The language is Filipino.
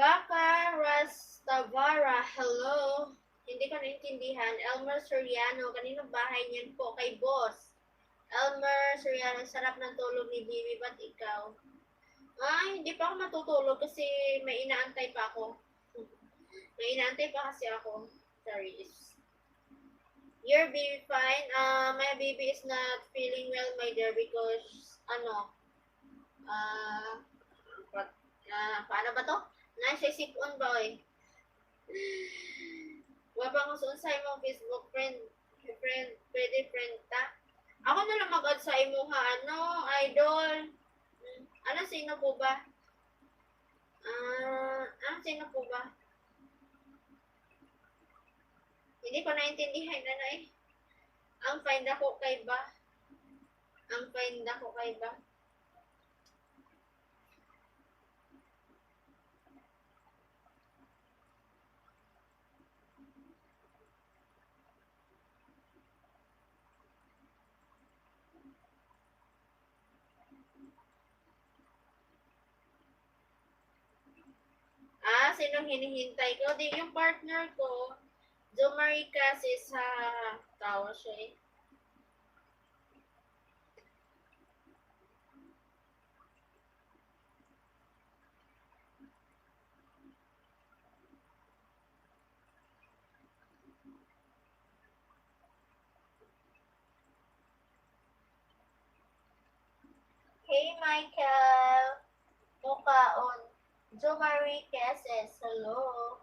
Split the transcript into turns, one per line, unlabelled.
Raka Rastavara, hello. Hindi ko naintindihan. Elmer Soriano, kanino bahay niyan po? Kay boss. Elmer Soriano, sarap ng tulog ni Bibi, ba't ikaw? Ay, hindi pa ako matutulog kasi may inaantay pa ako. May inaantay pa kasi ako. Sorry. Your baby fine. Uh, my baby is not feeling well, my dear, because, ano, ah, what, ah, paano ba to? Nasa sipon ba, eh? Wala kung sa imong Facebook friend, friend, pwede friend ta. Ako na lang mag-add sa imo ha, ano, idol. Hmm, Ano, sino po ba? Ah, ano, sino po ba? Hindi ko naintindihan, ano eh. Ang find ako kay ba? Ang find ako kay ba? Ah, sinong hinihintay ko? Di yung partner ko, Jomari kasi sa tawa siya eh. Hey, Michael. Mukhaon. Jovary Casas, hello.